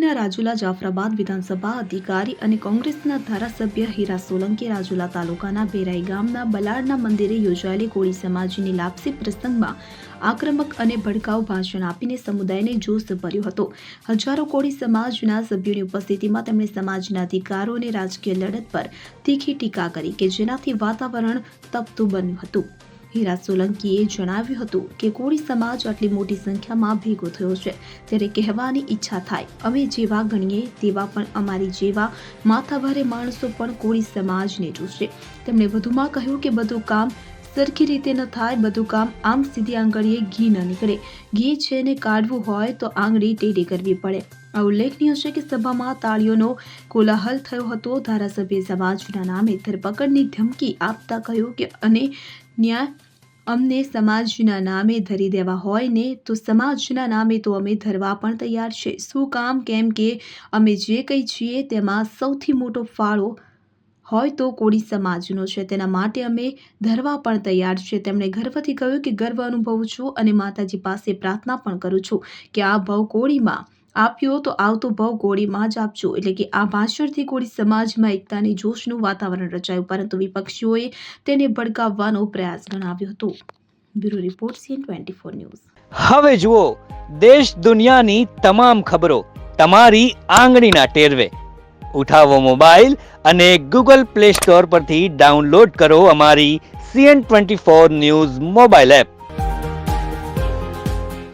અમરેલીના રાજુલા જાફરાબાદ વિધાનસભા અધિકારી અને કોંગ્રેસના ધારાસભ્ય હીરા સોલંકી રાજુલા તાલુકાના બેરાઈ ગામના બલાડના મંદિરે યોજાયેલી કોળી સમાજની લાપસી પ્રસંગમાં આક્રમક અને ભડકાઉ ભાષણ આપીને સમુદાયને જોશ ભર્યો હતો. હજારો કોળી સમાજના સભ્યોની ઉપસ્થિતિમાં તેમણે સમાજના અધિકારો અને રાજકીય લડત પર તીખી ટીકા કરી કે જેનાથી વાતાવરણ તપતું બન્યું હતું. હીરા સોલંકીએ જણાવ્યું હતું કે કોળી સમાજ આટલી મોટી સંખ્યામાં ભેગો થયો છે. ત્યારે કહેવાની ઈચ્છા થાય, અમે જેવા ગણીએ તેવા પણ અમારી જેવા માથાભારે માણસો પણ કોળી સમાજને જોશે. તેમણે વધુમાં કહ્યું કે બધું કામ સરખી રીતે ન થાય, બધું કામ આમ સીધી આંગળીએ ઘી ન નીકળે. ઘી છે ને કાઢવું હોય તો આંગળી ટેડી કરવી પડે. આ ઉલ્લેખનીય છે કે સભામાં તાળીઓનો કોલાહલ થયો હતો. ધારાસભ્ય સમાજના નામે ધરપકડની ધમકી આપતા કહ્યું કે અને ન્યાય અમને સમાજના નામે ધરી દેવા હોય ને, તો સમાજના નામે તો અમે ધરવા પણ તૈયાર છે. શું કામ, કેમ કે અમે જે કંઈ છીએ તેમાં સૌથી મોટો ફાળો હોય તો કોળી સમાજનો છે. તેના માટે અમે ધરવા પણ તૈયાર છે. તેમણે ગર્વથી કહ્યું કે ગર્વ અનુભવું છું અને માતાજી પાસે પ્રાર્થના પણ કરું છું કે આ ભવ કોળીમાં આપ્યો તો આવતો ભાવ ગોળીમાં જ આપજો. એટલે કે આ ભાષણથી ગોળી સમાજમાં એકતાની જોશનું વાતાવરણ રચાયું, પરંતુ વિપક્ષીઓએ તેને ભડકાવવાનો પ્રયાસ ગણાવ્યો હતો. Bureau report CN twenty four news. હવે જુઓ, દેશ દુનિયાની તમામ ખબરો તમારી આંગળીના ટેરવે. ઉઠાવો મોબાઈલ અને ગૂગલ પ્લે સ્ટોર પરથી ડાઉનલોડ કરો અમારી CN twenty four news mobile app.